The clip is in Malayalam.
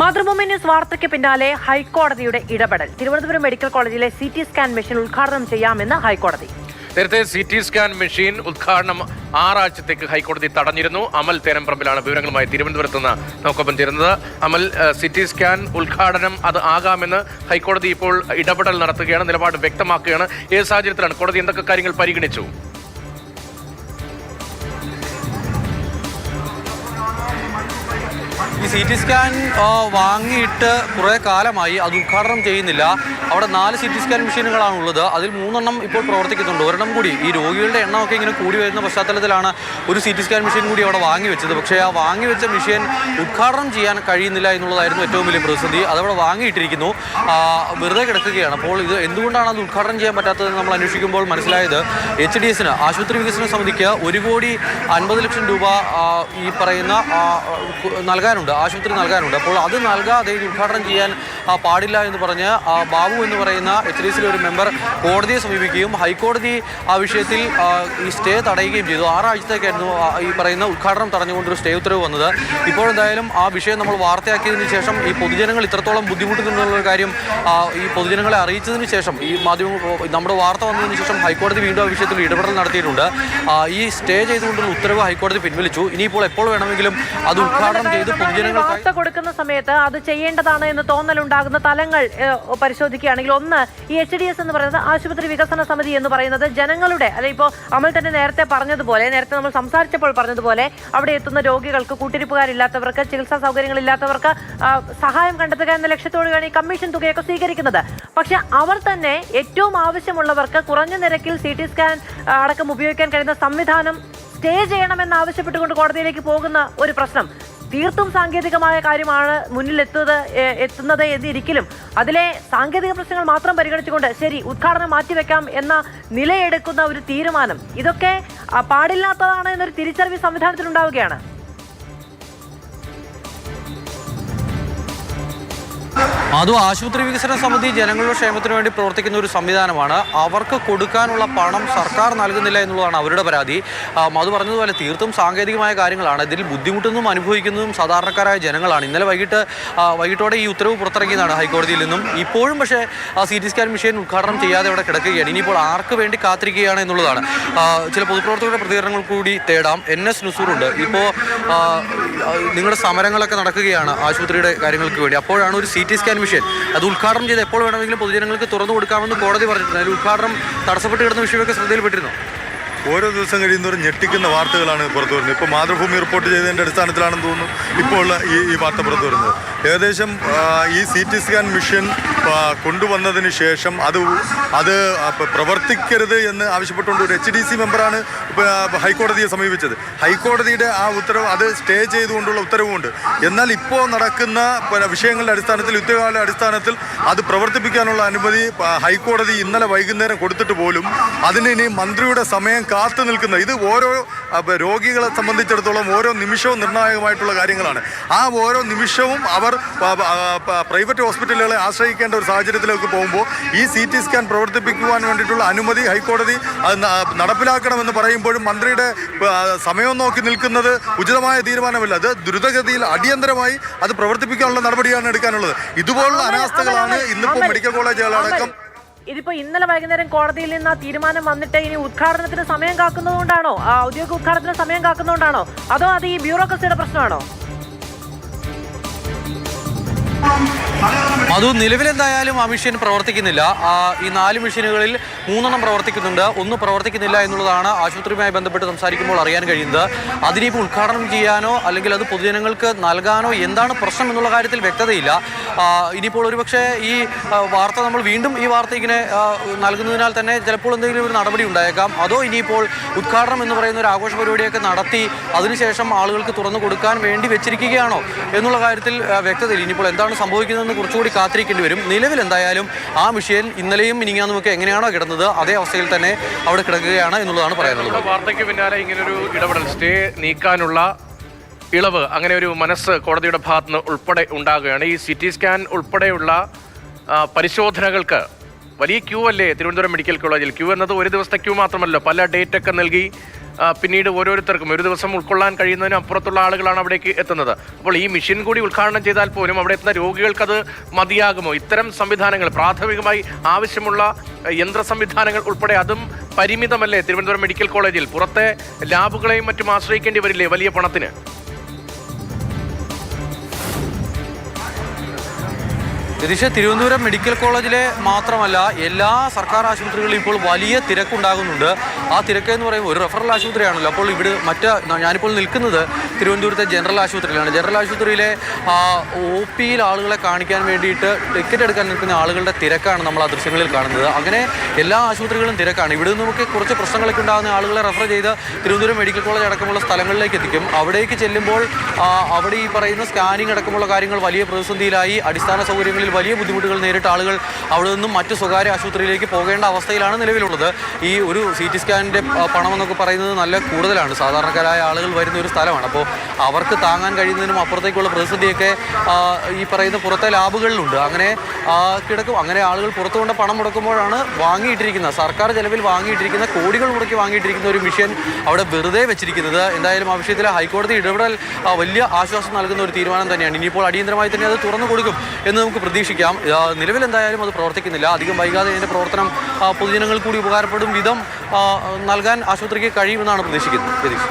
മാതൃഭൂമി ന്യൂസ് വാർത്തയ്ക്ക് പിന്നാലെ ഹൈക്കോടതിയുടെ ഇടപെടൽ. തിരുവനന്തപുരം മെഡിക്കൽ കോളേജിലെ സി ടി സ്കാൻ മെഷീൻ ഉദ്ഘാടനം ചെയ്യാമെന്ന് ഹൈക്കോടതി. നേരത്തെ സി ടി സ്കാൻ മെഷീൻ ഉദ്ഘാടനം ആറാഴ്ചത്തേക്ക് ഹൈക്കോടതി തടഞ്ഞിരുന്നു. അമൽ തേനംപറമ്പിലാണ് വിവരങ്ങളുമായി തിരുവനന്തപുരത്ത് നിന്ന് നമുക്കൊപ്പം ചേരുന്നത്. അമൽ സി ടി സ്കാൻ ഉദ്ഘാടനം അത് ആകാമെന്ന് ഹൈക്കോടതി ഇപ്പോൾ ഇടപെടൽ നടത്തുകയാണ് നിലപാട് വ്യക്തമാക്കുകയാണ്. ഏത് സാഹചര്യത്തിലാണ്? കോടതി എന്തൊക്കെ കാര്യങ്ങൾ പരിഗണിച്ചു? ഈ സി ടി സ്കാൻ വാങ്ങിയിട്ട് കുറേ കാലമായി. അത് ഉദ്ഘാടനം ചെയ്യുന്നില്ല. അവിടെ നാല് സി ടി സ്കാൻ മെഷീനുകളാണ് ഉള്ളത് അതിൽ മൂന്നെണ്ണം ഇപ്പോൾ പ്രവർത്തിക്കുന്നുണ്ട്. ഒരെണ്ണം കൂടി. ഈ രോഗികളുടെ എണ്ണമൊക്കെ ഇങ്ങനെ കൂടി വരുന്ന പശ്ചാത്തലത്തിലാണ് ഒരു സി ടി സ്കാൻ മെഷീൻ കൂടി അവിടെ വാങ്ങി വെച്ചത്. പക്ഷേ ആ വാങ്ങി വെച്ച മെഷീൻ ഉദ്ഘാടനം ചെയ്യാൻ കഴിയുന്നില്ല എന്നുള്ളതായിരുന്നു ഏറ്റവും വലിയ പ്രതിസന്ധി. അതവിടെ വാങ്ങിയിട്ടിരിക്കുന്നു. വെറുതെ കിടക്കുകയാണ്. അപ്പോൾ ഇത് എന്തുകൊണ്ടാണ് അത് ഉദ്ഘാടനം ചെയ്യാൻ പറ്റാത്തതെന്ന് നമ്മൾ അന്വേഷിക്കുമ്പോൾ മനസ്സിലായത് എച്ച് ഡി എസിന് ആശുപത്രി വികസന സമിതിക്ക് ഒരു കോടി അൻപത് ലക്ഷം രൂപ ഈ പറയുന്ന നൽകാനുണ്ട്. ആശുപത്രി നൽകാനുണ്ട്. അപ്പോൾ അത് നൽകാതെ ഉദ്ഘാടനം ചെയ്യാൻ പാടില്ല എന്ന് പറഞ്ഞ് ബാബു എന്ന് പറയുന്ന എച്ച് ഡി സിയിലെ ഒരു മെമ്പർ കോടതിയെ സമീപിക്കുകയും ഹൈക്കോടതി ആ വിഷയത്തിൽ ഈ സ്റ്റേ തടയുകയും ചെയ്തു. ആറാഴ്ചത്തേക്കായിരുന്നു ഈ പറയുന്ന ഉദ്ഘാടനം തടഞ്ഞുകൊണ്ടൊരു സ്റ്റേ ഉത്തരവ് വന്നത്. ഇപ്പോഴെന്തായാലും ആ വിഷയം നമ്മൾ വാർത്തയാക്കിയതിന് ശേഷം ഈ പൊതുജനങ്ങൾ ഇത്രത്തോളം ബുദ്ധിമുട്ടുന്നുള്ളൊരു കാര്യം ഈ പൊതുജനങ്ങളെ അറിയിച്ചതിന് ശേഷം ഈ മാധ്യമ നമ്മുടെ വാർത്ത വന്നതിന് ശേഷം ഹൈക്കോടതി വീണ്ടും ആ വിഷയത്തിൽ ഇടപെടൽ നടത്തിയിട്ടുണ്ട്. ഈ സ്റ്റേ ചെയ്തുകൊണ്ടുള്ള ഉത്തരവ് ഹൈക്കോടതി പിൻവലിച്ചു. ഇനിയിപ്പോൾ എപ്പോൾ വേണമെങ്കിലും അത് ഉദ്ഘാടനം ചെയ്ത് പൊതുജനങ്ങൾ കൊടുക്കുന്ന സമയത്ത് അത് ചെയ്യേണ്ടതാണ് എന്ന് തോന്നലുണ്ടാകുന്ന തലങ്ങൾ പരിശോധിക്കുകയാണെങ്കിൽ ഒന്ന് ഈ എച്ച് ഡി എസ് എന്ന് പറയുന്നത് ആശുപത്രി വികസന സമിതി എന്ന് പറയുന്നത് ജനങ്ങളുടെ അല്ലെ ഇപ്പോൾ അമൽ തന്നെ നേരത്തെ പറഞ്ഞതുപോലെ നേരത്തെ നമ്മൾ സംസാരിച്ചപ്പോൾ പറഞ്ഞതുപോലെ അവിടെ എത്തുന്ന രോഗികൾക്ക് കൂട്ടിരിപ്പുകാരില്ലാത്തവർക്ക് ചികിത്സാ സൗകര്യങ്ങളില്ലാത്തവർക്ക് സഹായം കണ്ടെത്തുക എന്ന ലക്ഷ്യത്തോടെയാണ് ഈ കമ്മീഷൻ തുകയൊക്കെ സ്വീകരിക്കുന്നത്. പക്ഷെ അവർ തന്നെ ഏറ്റവും ആവശ്യമുള്ളവർക്ക് കുറഞ്ഞ നിരക്കിൽ സി ടി സ്കാൻ അടക്കം ഉപയോഗിക്കാൻ കഴിയുന്ന സംവിധാനം സ്റ്റേ ചെയ്യണമെന്ന് ആവശ്യപ്പെട്ടുകൊണ്ട് കോടതിയിലേക്ക് പോകുന്ന ഒരു പ്രശ്നം. തീർത്തും സാങ്കേതികമായ കാര്യമാണ് മുന്നിലെത്തുന്നത് എത്തുന്നത് എന്നിരിക്കലും അതിലെ സാങ്കേതിക പ്രശ്നങ്ങൾ മാത്രം പരിഗണിച്ചുകൊണ്ട് ശരി ഉദ്ഘാടനം മാറ്റിവെക്കാം എന്ന നിലയെടുക്കുന്ന ഒരു തീരുമാനം. ഇതൊക്കെ പാടില്ലാത്തതാണ് എന്നൊരു തിരിച്ചറിവ് സംവിധാനത്തിൽ സംവിധാനത്തിലുണ്ടാവുകയാണ്. അതും ആശുപത്രി വികസന സമിതി ജനങ്ങളുടെ ക്ഷേമത്തിന് വേണ്ടി പ്രവർത്തിക്കുന്ന ഒരു സംവിധാനമാണ്. അവർക്ക് കൊടുക്കാനുള്ള പണം സർക്കാർ നൽകുന്നില്ല എന്നുള്ളതാണ് അവരുടെ പരാതി. മധു പറഞ്ഞതുപോലെ തീർത്തും സാങ്കേതികമായ കാര്യങ്ങളാണ്. ഇതിൽ ബുദ്ധിമുട്ടുന്നതും അനുഭവിക്കുന്നതും സാധാരണക്കാരായ ജനങ്ങളാണ്. ഇന്നലെ വൈകിട്ട് വൈകിട്ടോടെ ഈ ഉത്തരവ് പുറത്തിറങ്ങിയതാണ് ഹൈക്കോടതിയിൽ നിന്നും. ഇപ്പോഴും പക്ഷേ സി ടി സ്കാൻ മെഷീൻ ഉദ്ഘാടനം ചെയ്യാതെ അവിടെ കിടക്കുകയാണ്. ഇനിയിപ്പോൾ ആർക്ക് വേണ്ടി കാത്തിരിക്കുകയാണ് എന്നുള്ളതാണ്. ചില പൊതുപ്രവർത്തകരുടെ പ്രതികരണങ്ങൾ കൂടി തേടാം. എൻ എസ് നുസൂറുണ്ട്. ഇപ്പോൾ നിങ്ങളുടെ സമരങ്ങളൊക്കെ നടക്കുകയാണ് ആശുപത്രിയുടെ കാര്യങ്ങൾക്ക് വേണ്ടി. അപ്പോഴാണ് ഒരു സി ടി സ്കാൻ മെഷീൻ അത് ഉദ്ഘാടനം ചെയ്ത് എപ്പോൾ വേണമെങ്കിലും പൊതുജനങ്ങൾക്ക് തുറന്നു കൊടുക്കാമെന്ന് കോടതി പറഞ്ഞിട്ടുണ്ട്. അതിൽ ഉദ്ഘാടനം തടസ്സപ്പെട്ട് കിടന്ന വിഷയമൊക്കെ ശ്രദ്ധയിൽപ്പെട്ടിരുന്നു? ഓരോ ദിവസം കഴിയുന്നവരും ഞെട്ടിക്കുന്ന വാർത്തകളാണ് പുറത്തു വരുന്നത്. ഇപ്പോൾ മാതൃഭൂമി റിപ്പോർട്ട് ചെയ്തതിന്റെ അടിസ്ഥാനത്തിലാണെന്ന് തോന്നുന്നു. ഇപ്പോൾ ഉള്ള ഈ ഈ വാർത്ത പുറത്തു വരുന്നത്. ഏകദേശം ഈ സി ടി സ്കാൻ മെഷീൻ കൊണ്ടുവന്നതിന് ശേഷം അത് അത് പ്രവർത്തിക്കരുത് എന്ന് ആവശ്യപ്പെട്ടുകൊണ്ട് ഒരു എച്ച് ഡി സി മെമ്പറാണ് ഹൈക്കോടതിയെ സമീപിച്ചത്. ഹൈക്കോടതിയുടെ ആ ഉത്തരവ് അത് സ്റ്റേ ചെയ്തുകൊണ്ടുള്ള ഉത്തരവുമുണ്ട്. എന്നാൽ ഇപ്പോൾ നടക്കുന്ന വിഷയങ്ങളുടെ അടിസ്ഥാനത്തിൽ യുദ്ധകാല അടിസ്ഥാനത്തിൽ അത് പ്രവർത്തിപ്പിക്കാനുള്ള അനുമതി ഹൈക്കോടതി ഇന്നലെ വൈകുന്നേരം കൊടുത്തിട്ട് പോലും അതിന് ഇനി മന്ത്രിയുടെ സമയം കാത്തു നിൽക്കുന്ന ഇത് ഓരോ രോഗികളെ സംബന്ധിച്ചിടത്തോളം ഓരോ നിമിഷവും നിർണായകമായിട്ടുള്ള കാര്യങ്ങളാണ്. ആ ഓരോ നിമിഷവും അവർ പ്രൈവറ്റ് ഹോസ്പിറ്റലുകളെ ആശ്രയിക്കേണ്ട ഒരു സാഹചര്യത്തിലേക്ക് പോകുമ്പോൾ ഈ സി ടി സ്കാൻ പ്രവർത്തിപ്പിക്കുവാൻ വേണ്ടിയിട്ടുള്ള അനുമതി ഹൈക്കോടതി നടപ്പിലാക്കണമെന്ന് പറയുമ്പോഴും മന്ത്രിയുടെ സമയം നോക്കി നിൽക്കുന്നത് ഉചിതമായ തീരുമാനമല്ല. അത് ദ്രുതഗതിയിൽ അടിയന്തരമായി അത് പ്രവർത്തിപ്പിക്കാനുള്ള നടപടിയാണ് എടുക്കാനുള്ളത്. ഇതുപോലുള്ള അനാസ്ഥകളാണ് ഇന്നിപ്പോൾ മെഡിക്കൽ കോളേജുകളടക്കം ഇതിപ്പോ ഇന്നലെ വൈകുന്നേരം കോടതിയിൽ നിന്ന് ആ തീരുമാനം വന്നിട്ട് ഇനി ഉദ്ഘാടനത്തിന് സമയം കാക്കുന്നതുകൊണ്ടാണോ? ആ ഔദ്യോഗിക ഉദ്ഘാടനത്തിന് സമയം കാക്കുന്നതുകൊണ്ടാണോ? അതോ അത് ഈ ബ്യൂറോക്രസിയുടെ പ്രശ്നമാണോ? അത് നിലവിലെന്തായാലും ആ മെഷീൻ പ്രവർത്തിക്കുന്നില്ല. ഈ നാല് മെഷീനുകളിൽ മൂന്നെണ്ണം പ്രവർത്തിക്കുന്നുണ്ട്. ഒന്ന് പ്രവർത്തിക്കുന്നില്ല എന്നുള്ളതാണ് ആശുപത്രിയുമായി ബന്ധപ്പെട്ട് സംസാരിക്കുമ്പോൾ അറിയാൻ കഴിയുന്നത്. അതിനിപ്പോൾ ഉദ്ഘാടനം ചെയ്യാനോ അല്ലെങ്കിൽ അത് പൊതുജനങ്ങൾക്ക് നൽകാനോ എന്താണ് പ്രശ്നം എന്നുള്ള കാര്യത്തിൽ വ്യക്തതയില്ല. ഇനിയിപ്പോൾ ഒരുപക്ഷെ ഈ വാർത്ത നമ്മൾ വീണ്ടും ഈ വാർത്ത ഇങ്ങനെ നൽകുന്നതിനാൽ തന്നെ ചിലപ്പോൾ എന്തെങ്കിലും ഒരു നടപടി ഉണ്ടായേക്കാം. അതോ ഇനിയിപ്പോൾ ഉദ്ഘാടനം എന്ന് പറയുന്ന ഒരു ആഘോഷ പരിപാടിയൊക്കെ നടത്തി അതിനുശേഷം ആളുകൾക്ക് തുറന്നു കൊടുക്കാൻ വേണ്ടി വെച്ചിരിക്കുകയാണോ എന്നുള്ള കാര്യത്തിൽ വ്യക്തത വ്യക്തതയില്ല. ഇനിയിപ്പോൾ എന്താണ് സംഭവിക്കുന്നതെന്ന് കുറച്ചുകൂടി കാത്തിരിക്കേണ്ടി വരും. നിലവിൽ എന്തായാലും ആ വിഷയം ഇന്നലെയും മിനിങ്ങാന്നുമൊക്കെ എങ്ങനെയാണോ കിടന്നത് അതേ അവസ്ഥയിൽ തന്നെ അവിടെ കിടക്കുകയാണ് എന്നുള്ളതാണ് പറയാനുള്ളത്. വാർത്തയ്ക്ക് പിന്നാലെ ഇങ്ങനൊരു ഇടപെടൽ. സ്റ്റേ നീക്കാനുള്ള ഇളവ് അങ്ങനെ ഒരു മനസ്സ് കോടതിയുടെ ഭാഗത്ത് നിന്ന് ഉൾപ്പെടെ ഉണ്ടാകുകയാണ്. ഈ സി ടി സ്കാൻ ഉൾപ്പെടെയുള്ള പരിശോധനകൾക്ക് വലിയ ക്യൂ അല്ലേ തിരുവനന്തപുരം മെഡിക്കൽ കോളേജിൽ? ക്യൂ എന്നത് ഒരു ദിവസത്തെ ക്യൂ മാത്രമല്ലോ പല ഡേറ്റ് ഒക്കെ നൽകി പിന്നീട് ഓരോരുത്തർക്കും ഒരു ദിവസം ഉൾക്കൊള്ളാൻ കഴിയുന്നതിന് അപ്പുറത്തുള്ള ആളുകളാണ് അവിടേക്ക് എത്തുന്നത്. അപ്പോൾ ഈ മെഷീൻ കൂടി ഉദ്ഘാടനം ചെയ്താൽ പോലും അവിടെ എത്തുന്ന രോഗികൾക്ക് അത് മതിയാകുമോ? ഇത്തരം സംവിധാനങ്ങൾ പ്രാഥമികമായി ആവശ്യമുള്ള യന്ത്ര സംവിധാനങ്ങൾ ഉൾപ്പെടെ അതും പരിമിതമല്ലേ തിരുവനന്തപുരം മെഡിക്കൽ കോളേജിൽ? പുറത്തെ ലാബുകളെയും മറ്റും ആശ്രയിക്കേണ്ടി വരില്ലേ വലിയ പണത്തിന്? രതീഷ് തിരുവനന്തപുരം മെഡിക്കൽ കോളേജിലെ മാത്രമല്ല എല്ലാ സർക്കാർ ആശുപത്രികളിലും ഇപ്പോൾ വലിയ തിരക്കുണ്ടാകുന്നുണ്ട്. ആ തിരക്ക് എന്ന് പറയുമ്പോൾ ഒരു റെഫറൽ ആശുപത്രിയാണല്ലോ. അപ്പോൾ ഇവിടെ മറ്റ് ഞാനിപ്പോൾ നിൽക്കുന്നത് തിരുവനന്തപുരത്തെ ജനറൽ ആശുപത്രിയിലാണ്. ജനറൽ ആശുപത്രിയിലെ ഒ പിയിൽ ആളുകളെ കാണിക്കാൻ വേണ്ടിയിട്ട് ടിക്കറ്റ് എടുക്കാൻ നിൽക്കുന്ന ആളുകളുടെ തിരക്കാണ് നമ്മൾ ആ ദൃശ്യങ്ങളിൽ കാണുന്നത്. അങ്ങനെ എല്ലാ ആശുപത്രികളും തിരക്കാണ്. ഇവിടെ നമുക്ക് കുറച്ച് പ്രശ്നങ്ങളൊക്കെ ഉണ്ടാകുന്ന ആളുകളെ റെഫർ ചെയ്ത് തിരുവനന്തപുരം മെഡിക്കൽ കോളേജ് അടക്കമുള്ള സ്ഥലങ്ങളിലേക്ക് എത്തിക്കും. അവിടേക്ക് ചെല്ലുമ്പോൾ അവിടെ ഈ പറയുന്ന സ്കാനിങ് അടക്കമുള്ള കാര്യങ്ങൾ വലിയ പ്രതിസന്ധിയിലായി. അടിസ്ഥാന സൗകര്യങ്ങളിൽ വലിയ ബുദ്ധിമുട്ടുകൾ നേരിട്ട ആളുകൾ അവിടെ നിന്നും മറ്റു സ്വകാര്യ ആശുപത്രിയിലേക്ക് പോകേണ്ട അവസ്ഥയിലാണ് നിലവിലുള്ളത്. ഈ ഒരു സി ടി സ്കാനിന്റെ പണമെന്നൊക്കെ പറയുന്നത് നല്ല കൂടുതലാണ്. സാധാരണക്കാരായ ആളുകൾ വരുന്ന ഒരു സ്ഥലമാണ്. അപ്പോൾ അവർക്ക് താങ്ങാൻ കഴിയുന്നതിനും അപ്പുറത്തേക്കുള്ള പ്രതിസന്ധിയൊക്കെ ഈ പറയുന്ന പുറത്തെ ലാബുകളിലുണ്ട്. അങ്ങനെ കിടക്കും. അങ്ങനെ ആളുകൾ പുറത്തുകൊണ്ട് പണം മുടക്കുമ്പോഴാണ് വാങ്ങിയിട്ടിരിക്കുന്ന സർക്കാർ ചെലവിൽ വാങ്ങിയിട്ടിരിക്കുന്ന കോടികൾ മുടക്കി വാങ്ങിയിട്ടിരിക്കുന്ന ഒരു മിഷൻ അവിടെ വെറുതെ വെച്ചിരിക്കുന്നത്. എന്തായാലും ആ വിഷയത്തിൽ ഹൈക്കോടതി ഇടപെടൽ വലിയ ആശ്വാസം നൽകുന്ന ഒരു തീരുമാനം തന്നെയാണ്. ഇനിയിപ്പോൾ അടിയന്തരമായി തന്നെ അത് തുറന്നു കൊടുക്കും എന്ന് നമുക്ക് പ്രതീക്ഷിക്കാം. നിലവിൽ എന്തായാലും അത് പ്രവർത്തിക്കുന്നില്ല. അധികം വൈകാതെ ഇതിന്റെ പ്രവർത്തനം പൊതുജനങ്ങൾ കൂടി ഉപകാരപ്പെടും വിധം നൽകാൻ ആശുപത്രിക്ക് കഴിയുമെന്നാണ് പ്രതീക്ഷിക്കുന്നത്. രതീഷ്